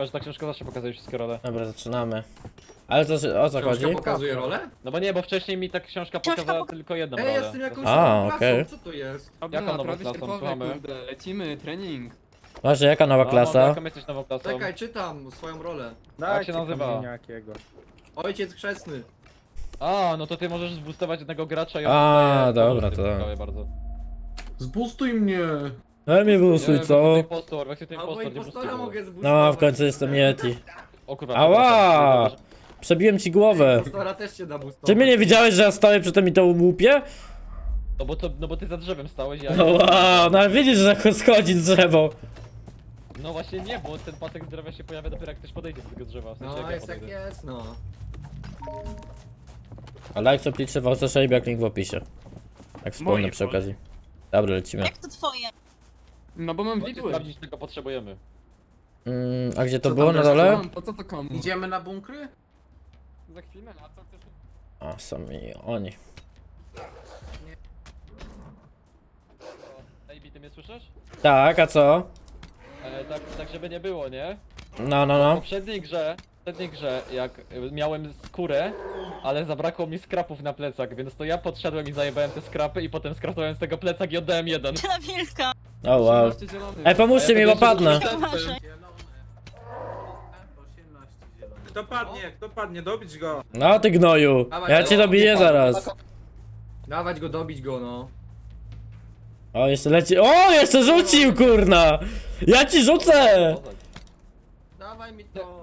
Że ta książka zawsze pokazuje wszystkie role. Dobra, zaczynamy. Ale to, o co chodzi? Książka pokazuje rolę? No bo nie, bo wcześniej mi ta książka pokazała poka- tylko jedną Ej, rolę. jestem jakąś A, nową klasą, okej. co to jest? Dobra, Jaką nową prawie klasą? typowe, Słuchamy. kurde, lecimy, trening. Właśnie, jaka nowa No, klasa? No, jaką jesteś nową klasą? Czekaj, czytam swoją rolę. Jak się nazywa? jakiego. Ojciec chrzestny. A, no to ty możesz zboostować jednego gracza i on A, dostaje dobra, bonusy, to- ciekawe bardzo. Zbustuj mnie! Ale mnie wyusuj, co? impostor, weksy Albo impostor, nie impostora mogę. No, w końcu jestem Yeti. O kurwa, Ała! Przebiłem ci głowę. Impostora też się da boostować. Ty mnie nie widziałeś, że ja stoję przy tym i to łupie? No bo, to, no bo ty za drzewem stałeś, ja... No wow, no ale widzisz, że schodzi drzewo. No właśnie nie, bo ten pasek z drzewa się pojawia dopiero jak ktoś podejdzie do tego drzewa. W sensie, No, jak ja jest jak podejdę. jest, no. A like co pliczy w Shape, jak link w opisie. Jak wspomnę Moje przy pole. okazji. Dobra, lecimy. Jak to twoje? No bo mam Chodźcie widły. sprawdzić, czego potrzebujemy. Mm, a gdzie to Co było tam na dole? Po co to komu? Idziemy na bunkry? Za chwilę, a co chcesz? A, sami oni. Ej, ty mnie słyszysz? Tak, a co? E, tak, tak żeby nie było, nie? No, no, W no. poprzedniej grze, poprzedniej grze, jak y, miałem skórę, ale zabrakło mi skrapów na plecak, więc to ja podszedłem i zajebałem te skrapy i potem skraftowałem z tego plecak i oddałem jeden. Na wilka. O wow. 13 zielonych. Ej, pomóżcie mi, bo padnę. jeszcze Uważaj. Zielone. 18 zielonych. Kto padnie? Kto padnie? Dobić go! No ty gnoju. Ja cię dobiję zaraz. Dawać go, dobić go, no. O, jeszcze leci. O, jeszcze rzucił, kurna! Ja ci rzucę! Dawaj mi to.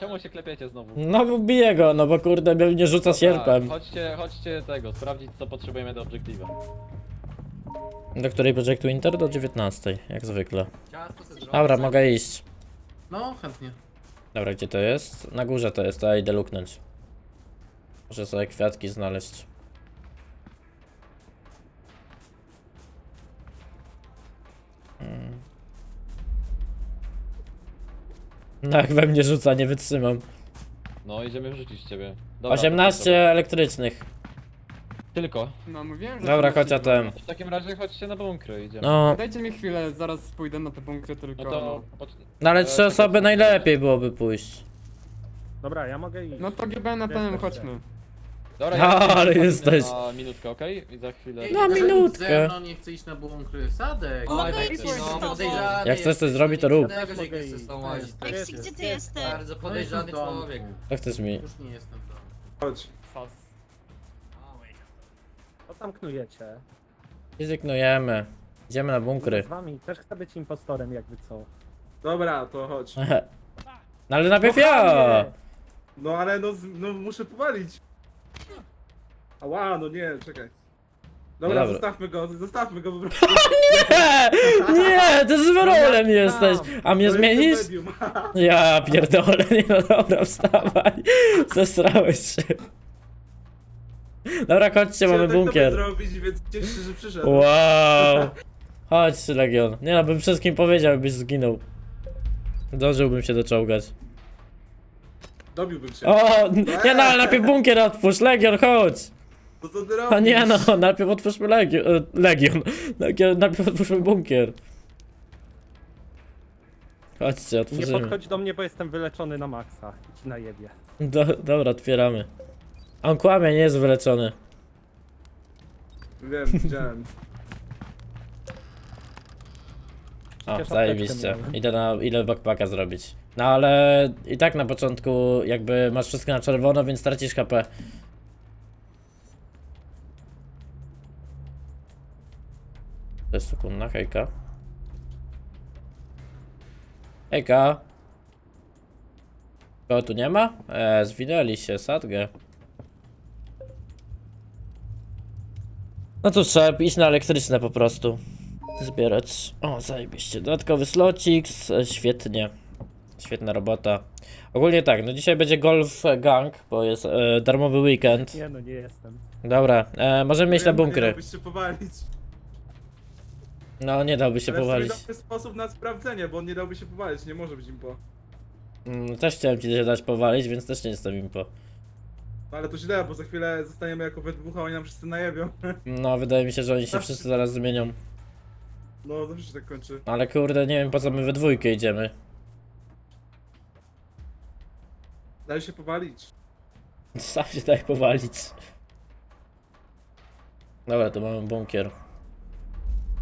Czemu się klepiecie znowu? No, bo biję go, no bo kurde, mnie rzuca sierpem. Tak, chodźcie, chodźcie tego, sprawdzić co potrzebujemy do obiektywa. Do której projektu Inter? Do 19, jak zwykle. Ciasto se zrobię. Dobra, mogę iść. No, chętnie. Dobra, gdzie to jest? Na górze to jest, to ja idę luknąć. Muszę sobie kwiatki znaleźć. Jak we mnie rzuca, nie wytrzymam. No, idziemy wrzucić ciebie. Dobra, 18 elektrycznych. Tylko. No mówiłem, że... Dobra, 13 chodź atem. W takim razie chodźcie na bunkry, idziemy. No, Dajcie mi chwilę, zaraz pójdę na te bunkry tylko. No to... no ale E, trzy czekaj, osoby najlepiej byłoby pójść. Dobra, ja mogę iść. No to GB na Jesteś, chodźmy. Dobra, No, ale chodźmy jesteś. Na minutkę, okej? I za chwilę... No, Ej, minutkę. Ze mną nie chce iść na bunkry. Sadek. O, Dawaj, no Weksy, i no, podejrzany. Jak chcesz coś zrobić, to rób. Tego, że Mogę nie iść. z tą łazić. Weksy, gdzie ty jesteś? Bardzo podejrzany No jestem w człowiek. domku. Co chcesz mi? Już nie jestem w domu. Chodź. Co tam knujecie? Rezygnujemy. Idziemy na bunkry. Z wami też chcę być impostorem, jakby co. Dobra, to chodź. No ale najpierw ja! No ale no, z- no muszę powalić. Ała, no nie, czekaj. Dobra, dobra. zostawmy go, zostawmy go po prostu. Nie, nie, ty z rolem jesteś. A mnie To zmienisz? medium. Ja pierdolę, nie no dobra, wstawaj. Zesrałeś się. Dobra, chodźcie, mamy Chciałem tak tobie bunkier. zrobić, więc cieszę się, że przyszedł. Wow. Chodź, Legion. Nie no, bym wszystkim powiedział, byś zginął. Zdążyłbym się doczołgać. Dobiłbym cię. O, nie no, ale najpierw bunkier otwórz, Legion, chodź. To co ty robisz? A nie no, najpierw otwórzmy Legion. e, Legion. Legion, najpierw otwórzmy bunkier. Chodźcie, Nie otworzymy. podchodź do mnie, bo jestem wyleczony na maksa. I ci najebie. Do, dobra, otwieramy. On kłamie, nie jest wyleczony. Wiem, widziałem. O, Przecież zajebiście. apteczkę miałem. Idę na ile backpacka zrobić. No ale i tak na początku jakby masz wszystko na czerwono, więc tracisz HP. To jest sekundna, hejka. Hejka. Kogo tu nie ma? Eee, zwinęli się, sadgę. No to trzeba iść na elektryczne po prostu. Zbierać. O, zajebiście. Dodatkowy slocik, świetnie. Świetna robota. Ogólnie tak, no dzisiaj będzie golf gang, bo jest e, darmowy weekend. Nie no, nie jestem. Dobra, e, możemy iść na bunkry. się powalić. No, nie dałby się Ale powalić. dobry sposób na sprawdzenie, bo on nie dałby się powalić, nie może być impo. Mm, też chciałem ci się dać powalić, więc też nie jestem impo. No ale to źle, bo za chwilę zostaniemy jako we dwóch, a oni nam wszyscy najebią. No, wydaje mi się, że oni się wszyscy zaraz zmienią. No zawsze się tak kończy. Ale kurde, nie wiem po co my we dwójkę idziemy. Daj się powalić. Sam się daj powalić. Dobra, to mamy bunkier.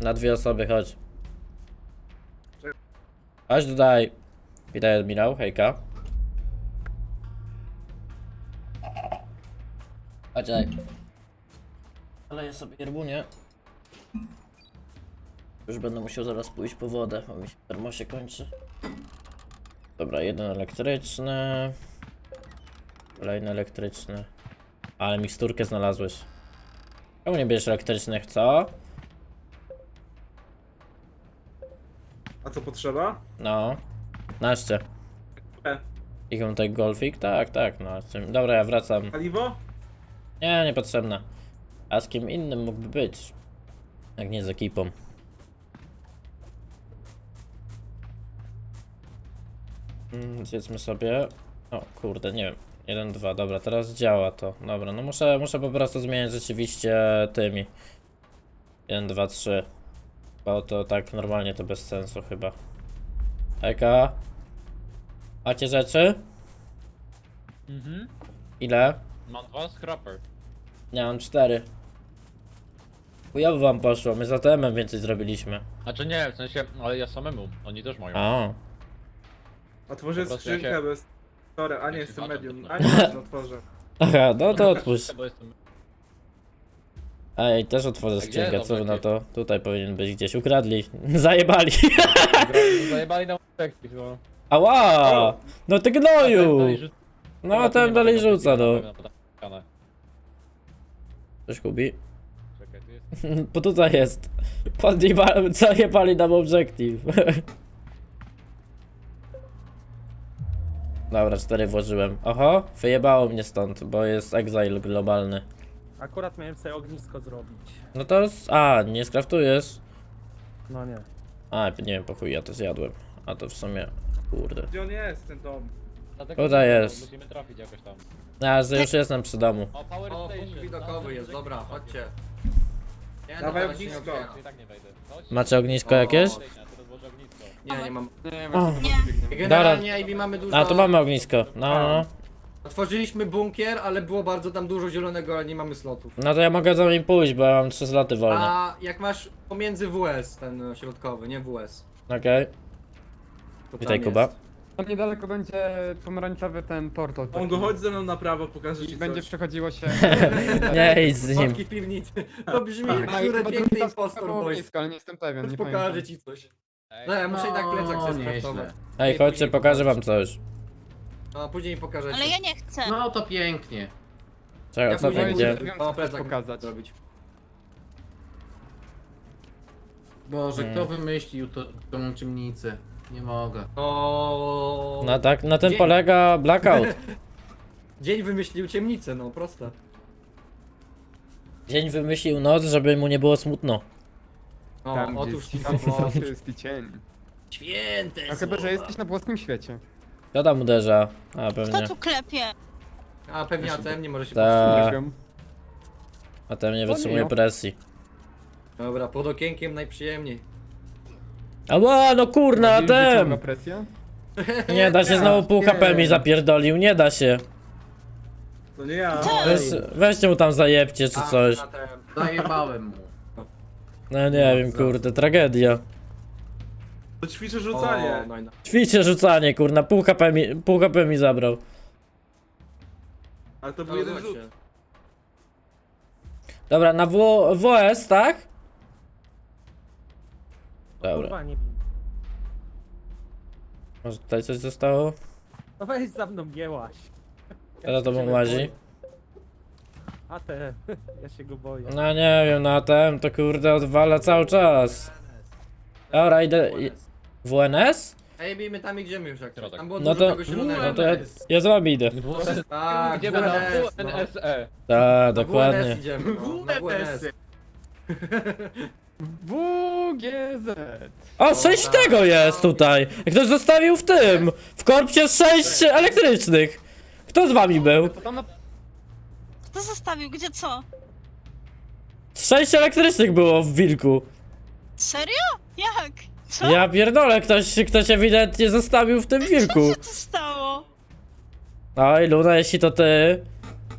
Na dwie osoby, chodź. Chodź tutaj. Witaj admirał, hejka. Chodź daj. Ale ja sobie jerbunię. Już będę musiał zaraz pójść po wodę, bo mi się termosie kończy. Dobra, jeden elektryczny. Kolejny elektryczny. Ale miksturkę znalazłeś. Czemu nie bierzesz elektrycznych, co? A co potrzeba? No. 15. E. I tutaj golfik? Tak, tak, no. Dobra, ja wracam. Paliwo? Nie, niepotrzebne. A z kim innym mógłby być? Jak nie z ekipą. Mm, Zjedzmy sobie. O kurde, nie wiem. 1, 2, dobra, teraz działa to. Dobra, no muszę, muszę po prostu zmienić rzeczywiście tymi. 1, 2, 3. Bo to tak normalnie to bez sensu chyba. Eka. Macie rzeczy? Mhm. Ile? Mam dwa scrapper. Nie, mam cztery. Chujowo wam poszło, my za TM więcej zrobiliśmy. Znaczy nie, w sensie, ale ja samemu. Oni też mają. A, Otworzę Po prostu ja skrzynkę się- bez... Sorry, a nie Ja się jestem patrzę, medium. to- A nie, otworzę. aha, no to otwórz. Bo jestem... Ej, też otworzę skrzynkę, co wy na to? Tutaj powinien być gdzieś, ukradli. Zajebali. Zajebali na efektyw, no. Ała! No ty gnoju! No, tu ten dalej rzuca, no. Coś kubi. Czekaj, tu jest... Bo tutaj jest. Podjeba- zajebali nam obiektyw. Dobra, cztery włożyłem. Oho, wyjebało mnie stąd, bo jest exile globalny. Akurat miałem sobie ognisko zrobić. No to. s- A, nie skraftujesz? No nie. A, nie wiem, po chuj, ja to zjadłem. A to w sumie. Kurde. Gdzie on jest, ten dom? Dlatego Tutaj musimy- jest. Musimy trafić jakoś tam. A, że już jestem przy domu. O, power O, station. punkt widokowy jest, dobra, chodźcie. Nie, no, Dawaj teraz się nie ognisko. otwiera. Tak nie wejdę. Chodź. Macie ognisko O. jakieś? Station, ja tu rozłożę ognisko. Nie, nie mam. Nie, O. Generalnie Ivy mamy dużo... A, tu mamy ognisko. No, no, no. Otworzyliśmy bunkier, ale było bardzo tam dużo zielonego, ale nie mamy slotów. No to ja mogę za nim pójść, bo ja mam trzy sloty wolne. A jak masz pomiędzy WS, ten e, środkowy, nie WS. Okej. to Witaj, tam Kuba. jest. Tam niedaleko będzie pomarańczowy ten portal. On go chodź ze mną na prawo, pokażę I ci będzie coś. przechodziło się... Nie idź z nim. W piwnicy. To brzmi A, jak i które chyba piękny drugi impostor było boys. blisko, ale nie jestem pewien, nie pokażę pamiętam. ci coś. No, ja muszę i tak plecak No, sobie nieźle. skraftować. Ej, chodźcie, pokażę wam coś. No, później mi pokażecie. Ale ja nie chcę. No to pięknie. Czego, Ja co później będzie? muszę- O, plecak pokazać. zrobić. Boże, kto wymyślił to, tą ciemnicę? Nie mogę. O. No tak, na tym Dzień. polega blackout. Dzień wymyślił ciemnicę, no proste. Dzień wymyślił noc, żeby mu nie było smutno. O, Tam, gdzie otóż jest- tam o, tam jest i cień. święte No chyba, że słowa. jesteś na włoskim świecie. Kto tam uderza? A, Kto pewnie. tu klepie? A pewnie ATM nie może się Ta. powstrzymać. A ten nie wytrzymuje presji. Dobra, pod okienkiem najprzyjemniej. Ała, no kurna, Widzisz, że ciąga ten! presja? Nie da się znowu pół. HP mi zapierdolił, nie da się. To nie ja. Weź, weźcie mu tam zajebcie czy coś. Zajebałem mu. No nie wiem, kurde, tragedia. To ćwiczę O, rzucanie. no i no. Ćwicie rzucanie, kurna, pół HP mi, pół HP mi zabrał. Ale to był No, jeden rzut. zobaczcie. Dobra, na w WS, tak? Dobra, Kurwa, nie bij. może tutaj coś zostało? No weź za mną, nie łaź. Teraz to ciebie łazi. A te, ja się go boję. No nie wiem, na ten to kurde odwala cały czas. Dobra, idę. i- WNS? Ej, bijmy tam idziemy już jak coś. Środek. Tam było No dużo to- tego zielonego. No to ja, ja z wami idę. Tak, Gdzie WNS, będą? no. NSE. Tak, Na dokładnie. WNS idziemy, no, na WNS. WGZ. O, sześć tak. tego jest tutaj. Ktoś zostawił w tym. W korpsie sześć elektrycznych. Kto z wami był? To tam na... Kto zostawił? Gdzie co? Sześć elektrycznych było w wilku. Serio? Jak? Co? Ja pierdolę, ktoś, ktoś ewidentnie zostawił w tym wilku. Co się tu stało? Oj, Luna, jeśli to ty,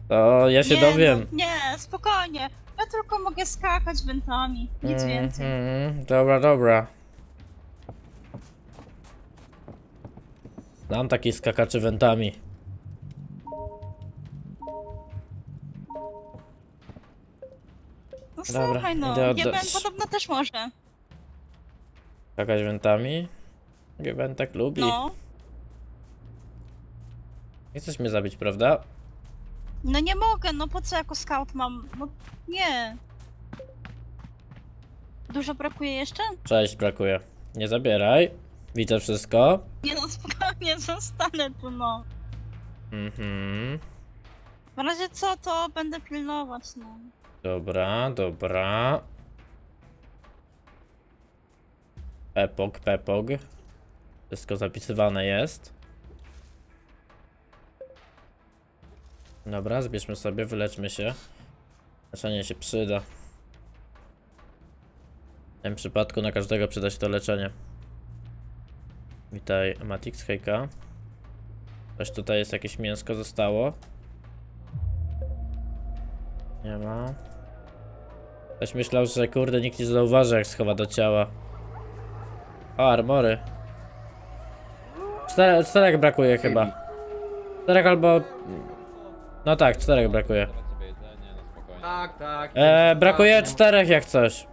to ja się nie, dowiem. No, nie, spokojnie. Ja tylko mogę skakać wentami, nic więcej. Mhm, Dobra, dobra. Znam takich skakaczy wentami. No Dobra, słuchaj no, idę GBN oddać. podobno też może. Skakać wentami? Given tak lubi. No. Nie chcesz mnie zabić, prawda? No nie mogę, no po co jako scout mam? No nie. Dużo brakuje jeszcze? Cześć, brakuje. Nie zabieraj. Widzę wszystko. Nie no, spokojnie, zostanę tu no. Mhm. W razie co, to będę pilnować, no. Dobra, dobra. Pepog, pepog. Wszystko zapisywane jest. Dobra, zbierzmy sobie, wyleczmy się. Leczenie się przyda. W tym przypadku na każdego przyda się to leczenie. Witaj, Matix, hejka. Coś tutaj jest, jakieś mięsko zostało. Nie ma. Ktoś myślał, że kurde nikt nie zauważy jak schowa do ciała. O, armory. Czterech, czterech brakuje chyba. Czterech albo... No tak, czterech brakuje. Tak, tak. E, brakuje czterech jak coś.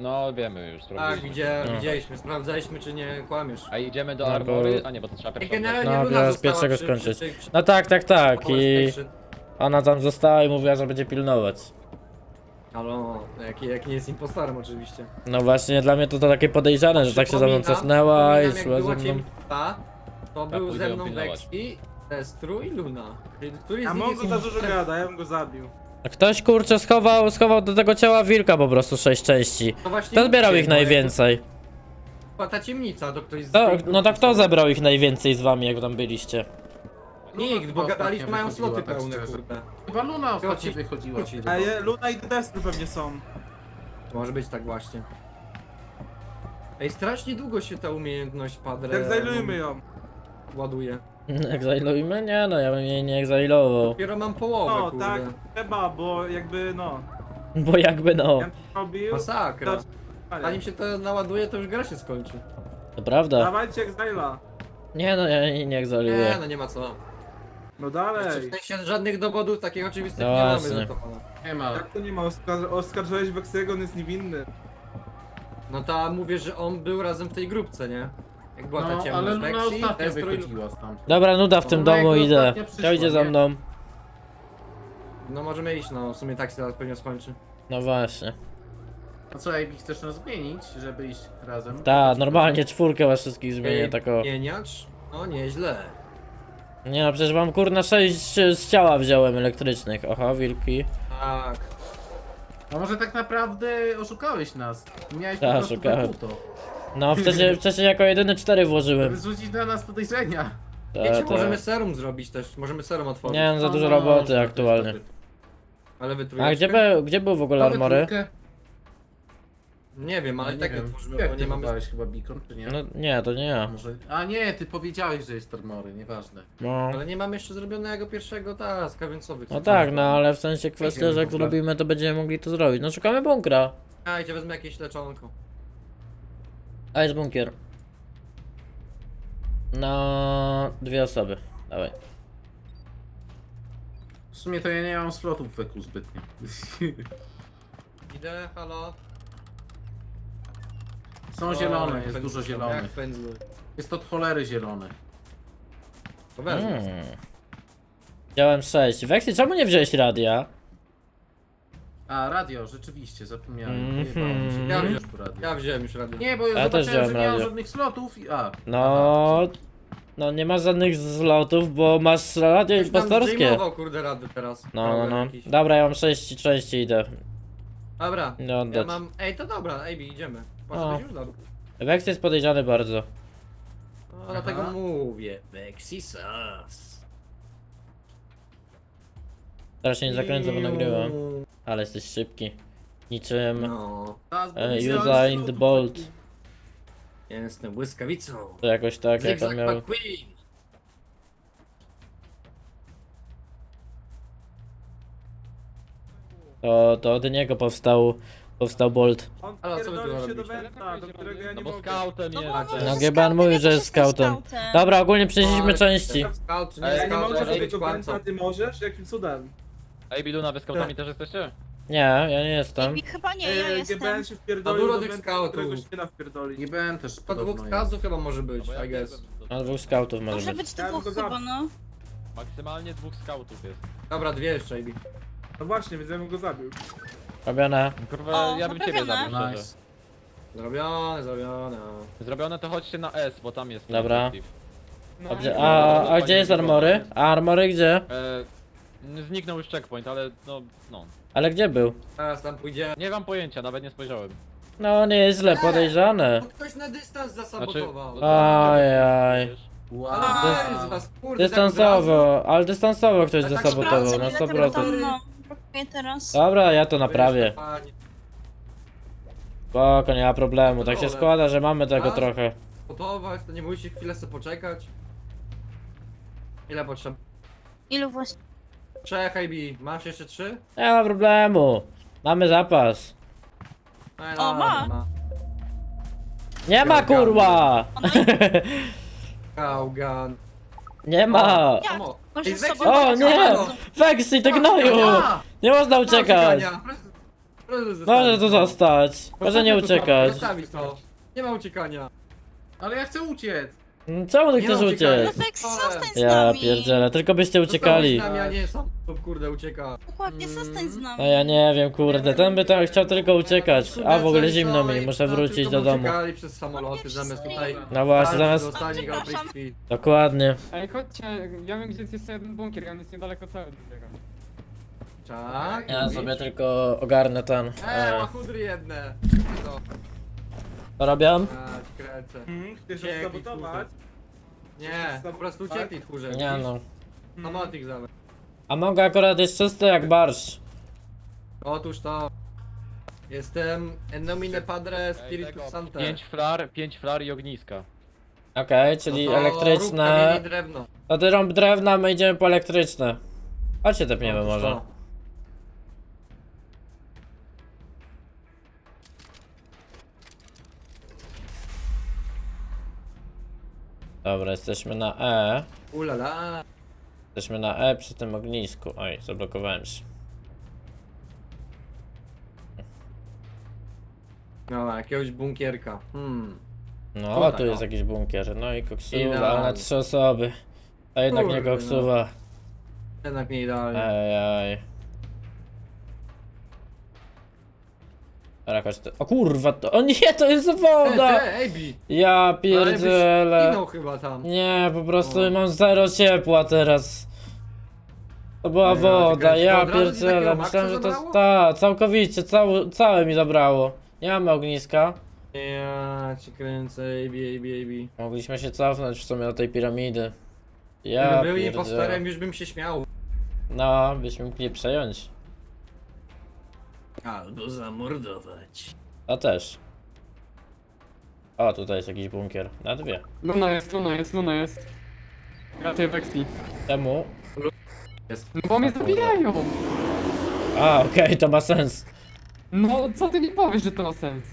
No wiemy już, Tak, sprawdziliśmy. widzia, No. widzieliśmy, sprawdzaliśmy czy nie kłamiesz. A idziemy do No bo- armory? A nie, bo to trzeba I pierwsze generalnie No, Luna biorę z została pierwszego przy- skończyć. przy- przy- No tak, tak, tak. I ona tam została i mówiła, że będzie pilnować. Ale no, jak, jak nie jest impostorem oczywiście. No właśnie, dla mnie to, to takie podejrzane, że tak się za mną Przypominam- cofnęła i przypominam, szła jak ze była mną. to był pójdę ze mną. Vexi, Destru i Luna. Czyli A z nich Mongo jest za dużo impostorem? gada, ja bym go zabił. Ktoś kurczę schował, schował do tego ciała wilka po prostu sześć części. To właśnie Kto zbierał mówię, ich jak najwięcej? była Ta ciemnica, to ktoś z To, no to kto grupy zebrał ich najwięcej z wami, jak tam byliście? Nikt, bo gadaliśmy, mają sloty tak pełne, kurde. Chyba Luna ostatnio Wróci- wychodziła. A je, Luna i Destru pewnie są. Może być tak właśnie. Ej, strasznie długo się ta umiejętność padre... Tak zajlujmy ją. Ładuje. Egzailujmy? Nie no, ja bym jej nie egzailował. Dopiero mam połowę, No kurde. tak, trzeba, bo jakby no. Bo jakby no. Ja bym robił. Masakra. to- Zanim się to naładuje, to już gra się skończy. To prawda. Dawajcie Exila. Nie no, ja jej nie Nie, egzailuję. no nie ma co. No dalej. w sensie żadnych dowodów takich oczywistych No nie mamy właśnie. na to. Nie ma. Jak to nie ma? Oskar oskarżyłeś Weksiego, on jest niewinny. No to mówię, że on był razem w tej grupce, nie? Jak była ta No, ciemność ale Luna Vexi, ostatnio Destru i... wychodziła stamtąd. Dobra, nuda w tym Ona domu, idę. ostatnia przyszła, idzie za nie? mną? No możemy iść, no w sumie tak się zaraz pewnie skończy. No właśnie. A co, Ejbi, chcesz nas zmienić, żeby iść razem? Ta, normalnie czwórkę was wszystkich zmienię, Ej, tako. Pieniacz? No nieźle. Nie no, przecież mam kurna sześć z ciała wziąłem elektrycznych. Oho, wilki. Tak. A może tak naprawdę oszukałeś nas? Miałeś Tak, po prostu oszukałem. No, wcześniej, wcześniej jako jedyny cztery włożyłem. Żeby zrzucić na nas podejrzenia. Ta, Wiecie, ta. możemy serum zrobić też, możemy serum otworzyć. Nie no, za No, dużo no, roboty może, aktualnie. Ale wy A trójeczkę? gdzie, był, gdzie był w ogóle armory? Trójkę? Nie wiem, ale No, i nie tak wiem. otworzymy, Jak bo ty nie mamy... wybrałeś chyba beacon, czy nie? No nie, to nie ja. Może... A nie, ty powiedziałeś, że jest armory, nieważne. No. Ale nie mamy jeszcze zrobionego pierwszego taska, więc co wy No chcecie? tak, no ale w sensie kwestia, że jak zrobimy, to będziemy mogli to zrobić. No szukamy bunkra. A, idzie wezmę jakieś leczonko. A jest bunkier. No, dwie osoby. Dawaj. W sumie to ja nie mam slotów w eku zbytnio. Idę, halo. Są O, zielone, jest dużo Jak zielonych. pędzły. Jest od cholery zielone. To wezmę. Wziąłem sześć. Weksy, czemu nie wziąłeś radia? A, radio, rzeczywiście, zapomniałem. Mhm. Wyjebało mi się. Ja Nie wziąłem- radio. Ja wziąłem już radę. Nie, bo ja, Ja też zobaczyłem, że wziąłem nie mam radio. żadnych slotów i... A, No, no nie masz żadnych zlotów, bo masz radio Ktoś tam impostorskie. zdejmował, kurde rady teraz. No, no, Problem no. jakiś. Dobra, ja mam sześć części, idę. Dobra. No, Ja oddać. mam... Ej, to dobra, Ejbi, idziemy. Może być jest podejrzany bardzo. No, dlatego mówię. Vexi Sas. Teraz się nie zakręcę, bo nagrywam. Ale jesteś szybki. Niczym No. Teraz in the Bolt. Ja jestem błyskawicą. To jakoś tak, jak on miał... McQueen. To, to od niego powstał powstał Bolt. On Ale co wy tu pierdolił się do robicie? Do którego ja No nie bo mogę. scoutem No bo No, No ja że jest scoutem. Dobra, ogólnie przeszliśmy Ale- części. Scout czy nie Ej, Ja nie scout, mogę zrobić kłamcą. Wenta, ty możesz? Jakim cudem? Ej, Biluna, wy scoutami też jesteście? Nie, ja nie jestem. Ej, Chyba nie, ja Ej, jestem. GBN się A wpierdolił dużo do tych scoutów. którego się nie da wpierdolić. Nie byłem też podobno dwóch jest. scoutów chyba może być, bo ja I guess. do- No dwóch scoutów może Może być. być Ja bym dwóch go chyba, zabił. no. Maksymalnie dwóch scoutów jest. Dobra, dwie jeszcze, Ibi. No właśnie, więc ja bym go zabił. Robione. Kurwa, O, ja bym ciebie zabił szczerze. Nice. Zrobione, zrobione. Zrobione to chodźcie na S, bo tam jest. Dobra. objective. No, Dobrze, a, a gdzie jest armory? A armory gdzie? E, zniknął już checkpoint, ale no, no. Ale gdzie był? Teraz tam pójdzie. Nie mam pojęcia, nawet nie spojrzałem. No nie jest źle podejrzane. Ktoś na dystans Znaczy, zasabotował. Ajaj. Wow. Ale z was, kurde, tak Dystansowo, ale dystansowo ktoś tak zasabotował na ile 100%. tam- No, brakuje teraz. Dobra, ja to naprawię. Panie, Spoko, nie ma problemu. Tak się składa, że mamy tego trochę. Gotować, to nie musisz chwilę sobie poczekać. Ile potrzeba? Ilu właśnie? Czekaj, masz jeszcze trzy? Nie ma problemu. Mamy zapas. Ej, O, ma. Nie ma kurwa! Kaugan. Nie ma! Jak? Ej, sobie weź- O nie! Weksy, ty gnoju! Nie można uciekać! Może tu zostać. Może nie uciekać. Zostawić to. Nie ma uciekania. Ale ja chcę uciec. Mm, Czemu ty Nie chcesz uciec? No tak, zostań z Ja nami. pierdzielę, tylko byście Zostałeś uciekali. z nami, a nie sam, to kurde, ucieka. Dokładnie, zostań z nami. No ja nie wiem, kurde, ten by tam chciał tylko uciekać. A w ogóle zimno mi, muszę wrócić do domu. Uciekali przez samoloty zamiast tutaj. No właśnie, zamiast... Przepraszam. Dokładnie. Ej, chodźcie, ja wiem gdzie jest jeszcze jeden bunkier, i on jest niedaleko tego. Tak. Ja mówisz? sobie tylko ogarnę ten. Ej, E, łachudry jedne. Co? Co robię? A, ci kręcę. Hmm, chcesz Dzięki, sabotować? Nie, po prostu uciekli tchórze. Nie no. Samolot ich zamiast. A Mongo akurat jest czysty jak barszcz. Otóż to. Jestem en nomine padre spiritus sancte. 5 flar, 5 flar i ogniska. Okej, czyli No to rób elektryczne. kamienie i drewno. To ty rąb drewna, my idziemy po elektryczne. Chodźcie tepniemy Otóż może. to. Dobra, jesteśmy na E. Ulala. Jesteśmy na E przy tym ognisku. Oj, zablokowałem się. No, jakiegoś bunkierka. Hmm. No, Tutaj, tu jest o. jakiś bunkier. No i koksuwa, ale na Idealnie. trzy osoby. A jednak nie Kurde, no. koksuwa. Jednak nie idealnie. Ej, ej. Chodź tu. O kurwa, to... O nie, to jest woda! te, ej, bi. Ja pierdzielę. Chyba tam. Nie, po prostu O. mam zero ciepła teraz. To była Ej, woda, ale ja od razu ci pierdzielę, takiego myślałem, że to zabrało? ta, całkowicie, całe, całe mi zabrało. Nie mamy ogniska. Ja cię kręcę, ej, bi, ej, bi, ej, bi. Mogliśmy się cofnąć w sumie do tej piramidy. Ja Gdybym był pierdzielę. impostorem, już bym się śmiał. No, byśmy mogli przejąć. Albo zamordować. A też. O, tutaj jest jakiś bunkier. Na dwie. Luna jest, Luna jest, Luna jest. Raczej Vexi. Temu? Jest. No bo mnie zabijają! A, okej, to ma sens. No co ty mi powiesz, że to ma sens?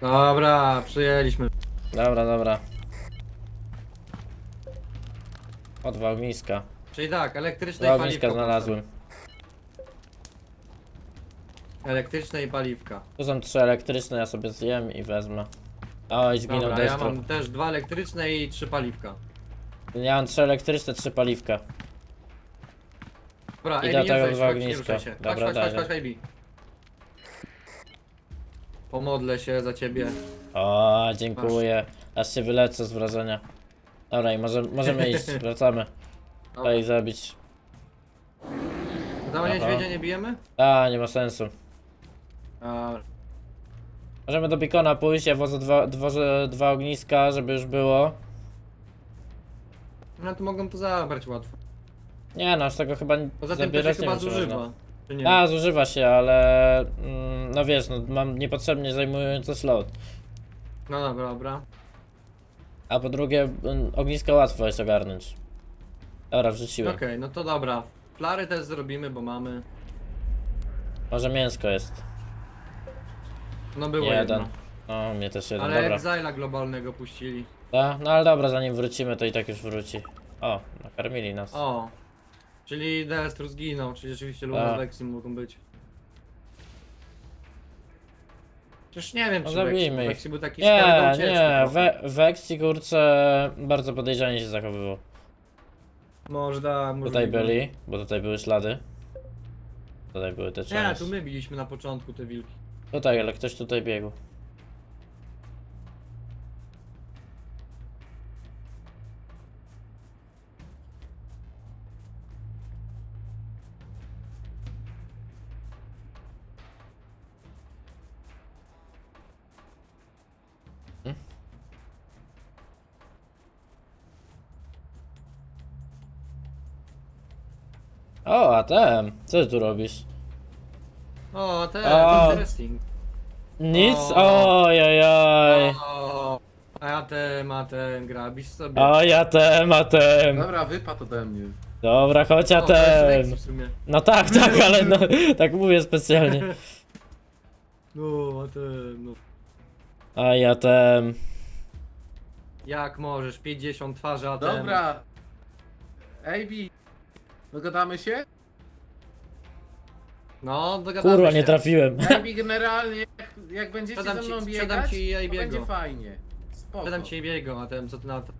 Dobra, przyjęliśmy. Dobra, dobra. O, dwa ogniska. Czyli tak, elektryczne Dwa i ogniska paliwko. znalazłem. Elektryczne i paliwka. Tu są trzy elektryczne, ja sobie zjem i wezmę. Oj, zginął Dobra, ja Destro. mam też dwa elektryczne i trzy paliwka. Ja mam trzy elektryczne, trzy paliwka. Dobra, I do nie tego ruszaj się, dwa chodź, nie ogniska. ruszaj się. Dobra. Pomodlę się za ciebie. O, dziękuję. Aż się wylecę z wrażenia. Dobra, i może, możemy iść, wracamy. Dobra. Daj zabić. Za Aha. niedźwiedzia nie bijemy? A, nie ma sensu. A, Możemy do Bikona pójść, ja wozę dwa, dwożę dwa ogniska, żeby już było. no to mogą to zabrać łatwo. Nie no, aż tego chyba nie- Poza tym to się zabierać nie chyba można. zużywa. Czy nie? A, zużywa się, ale... Mm, no wiesz, no, mam niepotrzebnie zajmujący slot. No dobra, dobra. A po drugie, mm, ogniska łatwo jest ogarnąć. Dobra, wrzuciłem. Okej, no to dobra. Flary też zrobimy, bo mamy. Może mięsko jest. No było Jeden. jedno. No, mnie też jeden, Ale dobra. Exile'a globalnego puścili. Da? No ale dobra, zanim wrócimy, to i tak już wróci. O, nakarmili nas. O. Czyli Destru zginął, czyli rzeczywiście Luna Tak. z Vexim mogą być. Przecież nie wiem, No czy zabijmy Vexi, ich. Vexi był taki Nie, nie, we, Vexi kurczę bardzo podejrzanie się zachowywał. Może da, może Tutaj byli, bo tutaj były ślady. Tutaj były te Nie, części. tu my biliśmy na początku te wilki. Tutaj, ale ktoś tutaj biegł. Hmm? O, ATM, co ty tu robisz? O, te, O. interesting. Nic? O. Ojojoj. O, a ja te, ma ten, grabisz sobie. O, ja tem, a tem. Dobra, wypadł ode mnie. Dobra, chodź O, a to jest tem. W sumie. No tak, tak, ale no, tak mówię specjalnie. No, a ten, no. A ja tem. Jak możesz, 50 twarzy, a ten... Dobra. AB. Dogadamy się? No, dogadamy Kurwa, się. nie trafiłem. AB generalnie, jak, jak będziecie Sprzedam ze mną ci- biegać, ci to będzie fajnie. Spoko. Sprzedam ci biego, a ten, co ty na to?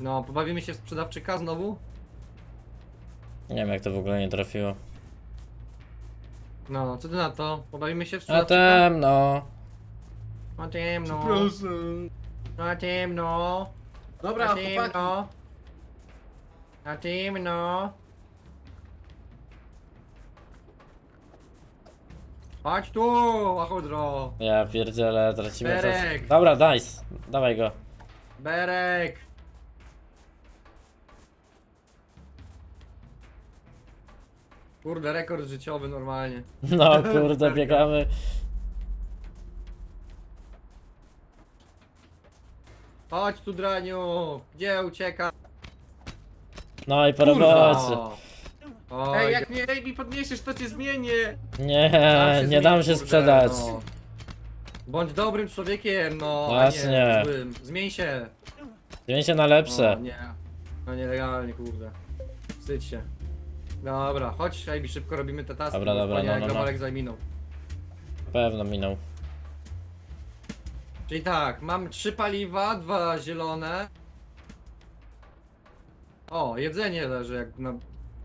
No, pobawimy się w sprzedawczyka znowu? Nie wiem jak to w ogóle nie trafiło. No, co ty na to? Pobawimy się w A sprzedawczyka? tem, no. A tym, no. Proszę. A tym, no. Dobra, A tym, chłopaki. no. A tym, no. Chodź tu, achudro. Ja pierdzielę, tracimy czas. Berek. Dobra, nice. Dawaj go. Berek. Kurde, rekord życiowy normalnie. No kurde, biegamy. Chodź tu, Draniu. Gdzie ucieka? No i po robocie. Oj, Ej, jak mnie AB podniesiesz, to cię zmienię. Nie, zawsze nie dam zmień, się kurde, sprzedać. no. Bądź dobrym człowiekiem, no, Właśnie. a nie złym. Zmień się. Zmień się na lepsze. O, nie. No nielegalnie, kurde. Wstydź się. Dobra, chodź, Ejbi, szybko robimy te taski. Dobra, bo dobra, wspaniale no, no, no. Globalek zaminął. Na pewno minął. Czyli tak, mam trzy paliwa, dwa zielone. O, jedzenie leży jak na...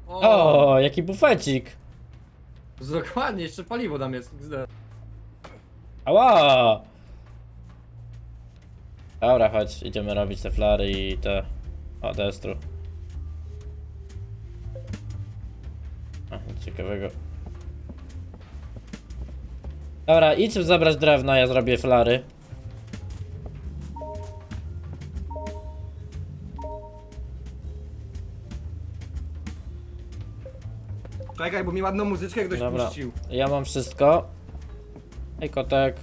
O, jaki bufecik. Dokładnie, jeszcze paliwo tam jest. XD. Ała! Dobra, chodź, idziemy robić te flary i te... O, destru. A, nic ciekawego. Dobra, idź zabrać drewno, ja zrobię flary. Czekaj, bo mi ładną muzyczkę ktoś Dobra. puścił. Ja mam wszystko. Ej, kotek.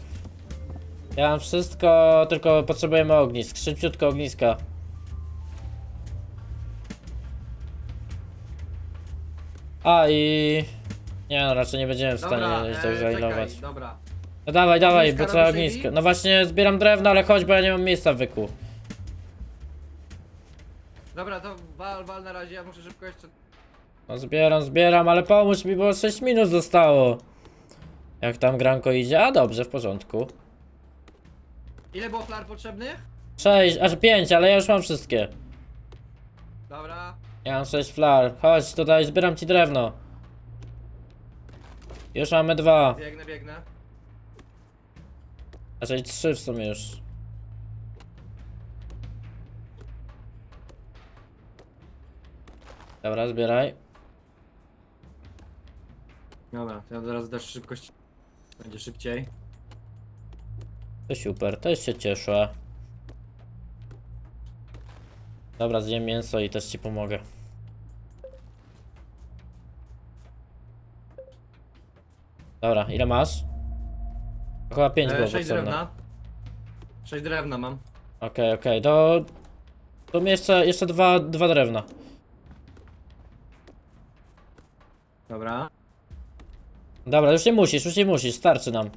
Ja mam wszystko, tylko potrzebujemy ognisk. Szybciutko ogniska. A i... Nie no, raczej nie będziemy w stanie Dobra, tak e, zailować. czekaj, dobra. No dawaj, dawaj, Ogniska bo trzeba robisz, ognisko. No właśnie zbieram drewno, ale chodź, bo ja nie mam miejsca w wyku. Dobra, to wal, wal na razie, ja muszę szybko jeszcze... No zbieram, zbieram, ale pomóż mi, bo 6 minut zostało. Jak tam granko idzie? A dobrze, w porządku. Ile było flar potrzebnych? 6, aż 5, ale ja już mam wszystkie. Dobra. Ja mam 6 flar. Chodź tutaj, zbieram ci drewno. Już mamy dwa. Biegnę, biegnę. Znaczy trzy w sumie już. Dobra, zbieraj. Dobra, to ja teraz dasz szybkość. Będzie szybciej. To super, też się cieszę. Dobra, zjem mięso i też ci pomogę. Dobra, ile masz? Chyba 5 było E, 6 potrzebne. drewna. 6 drewna mam. Okej, okej, to... Tu mi jeszcze, jeszcze dwa, dwa drewna. Dobra. Dobra, już nie musisz, już nie musisz, starczy nam.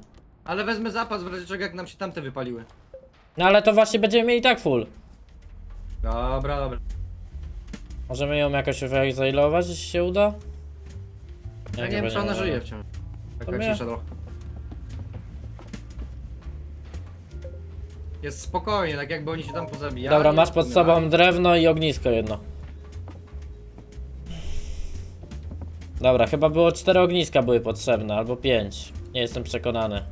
Ale wezmę zapas w razie czego jak nam się tamte wypaliły. No ale to właśnie będziemy mieli tak full. Dobra, dobra. Możemy ją jakoś wyegzailować, jeśli się uda? Ja nie wiem czy ona żyje wciąż. Taka cisza trochę. Jest spokojnie, tak jakby oni się tam pozabijali. Dobra, masz pod sobą drewno i ognisko jedno. Dobra, chyba było cztery ogniska były potrzebne, albo pięć. Nie jestem przekonany.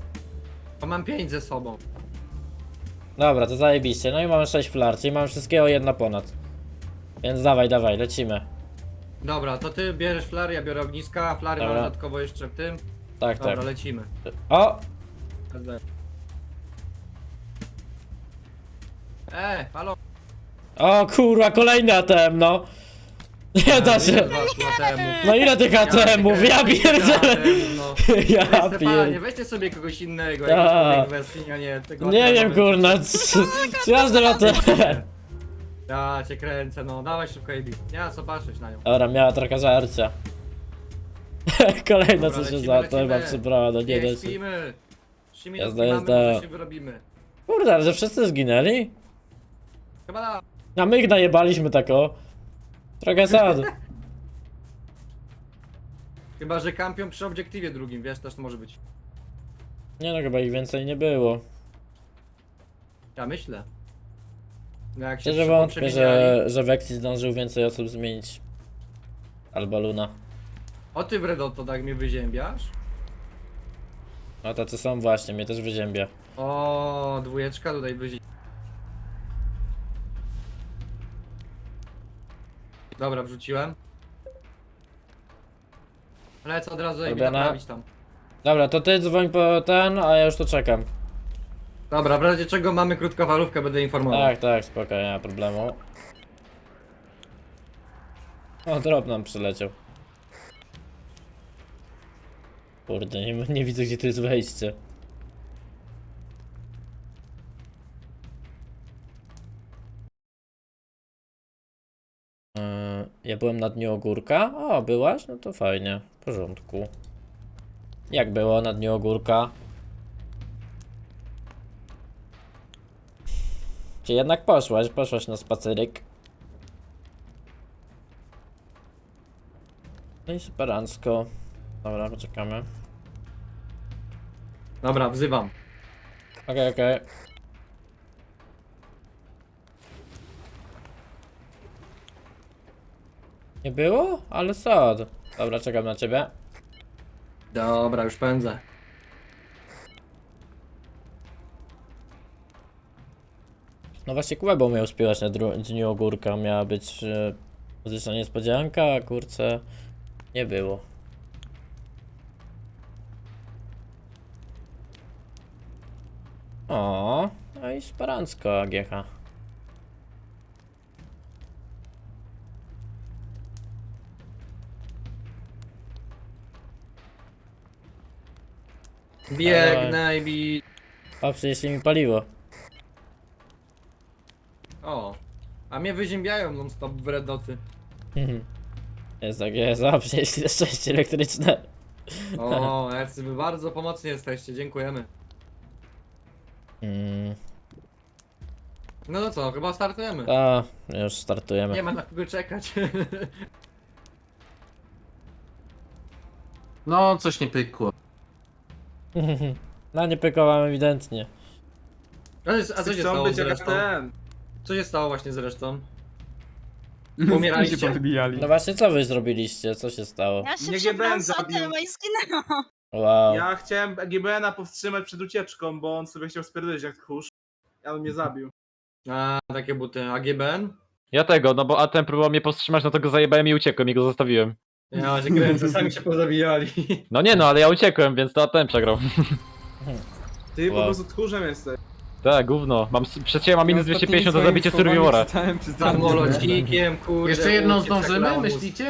To mam pięć ze sobą. Dobra, to zajebiście. No i mamy sześć flar, czyli mamy wszystkiego jedna ponad. Więc dawaj, dawaj, lecimy. Dobra, to ty bierzesz flary, ja biorę ogniska, a flary mam Dobra. dodatkowo jeszcze w tym. Tak, Dobra, tak. lecimy. O! E, halo. O kurwa, kolejny ATM, no! Nie da się! No ile tych ATM-ów? Ja pierdzielę! No. Ja Panie, pier... weźcie sobie kogoś innego, Tak. jakiś a nie tego. Nie wiem, kurna, c- każdy ATM. Ja cię kręcę, no dawaj szybko AB. Ma co patrzeć na nią. Dobra, miała trochę żarcia. Kolejna Dobra, co się lecimy, za ATM lecimy. przybrała, no nie da się. śpimy. Trzy Jazda, jazda. mamy, może się wyrobimy. Kurde, ale że wszyscy zginęli? Chyba da. A my ich najebaliśmy tak o. Trochę sad. Chyba, że kampią przy obiektywie drugim, wiesz, też to może być. Nie no, chyba ich więcej nie było. Ja myślę. No jak się Szczerze szybko wątpię, przemieniali. że, że Vexi zdążył więcej osób zmienić. Albo Luna. O ty Bredo, to tak mnie wyziębiasz? A tacy są właśnie, mnie też wyziębia. O, dwójeczka tutaj wyzi... Dobra, wrzuciłem. Lecę od razu i Robione? naprawić tam. Dobra, to ty dzwoń po ten, a ja już to czekam. Dobra, w razie czego mamy krótkowalówkę, będę informował. Tak, tak, spoko, nie ma problemu. O, drop nam przyleciał. Kurde, nie, nie widzę gdzie tu jest wejście. Byłem na dniu ogórka. O, byłaś? No to fajnie. W porządku. Jak było na dniu ogórka? Czy jednak poszłaś? Poszłaś na spaceryk. No i superancko. Dobra, poczekamy. Dobra, wzywam. Okej, okej. Nie było? Ale sad. Dobra, czekam na ciebie. Dobra, już pędzę. No właśnie Kubebo miał śpiewać na dru- dniu ogórka. Miała być e, muzyczna niespodzianka, a kurczę nie było. O, no i sparancko AGH. Biegnę i bi... O, przynieśli mi paliwo. O. A mnie wyziębiają non stop bredoty. Jest tak, jest. Przynieśli na szczęście elektryczne. O, Ercy, wy bardzo pomocni jesteście, dziękujemy. Mm, No to co, chyba startujemy. a, już startujemy. Nie ma na kogo czekać. No, coś nie pykło. No nie pykowałem ewidentnie. A, jest- a co się Chcą stało być z jak resztą? ten. Co się stało właśnie z resztą? Umieraliście? Się powybijali. No właśnie, co wy zrobiliście? Co się stało? Ja się Nie przebrałam GBN z zabił. ATM i zginęłam. Wow. Ja chciałem GBN-a powstrzymać przed ucieczką, bo on sobie chciał spierdolić jak tchórz. Ale mnie zabił. A, takie buty. A GBN? Ja tego, no bo Atem próbował mnie powstrzymać, no to go zajebałem i uciekłem i go zostawiłem. Ja się kręcę, sami się pozabijali. No nie no, ale ja uciekłem, więc to Atem przegrał. Ty po Wow. prostu tchórzem jesteś. Tak, gówno. Mam, s- siebie mam minus Ja ostatnimi 250 za zabicie Survivora. czytałem, Samolocikiem, kurde. Jeszcze jedną uciec zdążymy, lamus. myślicie?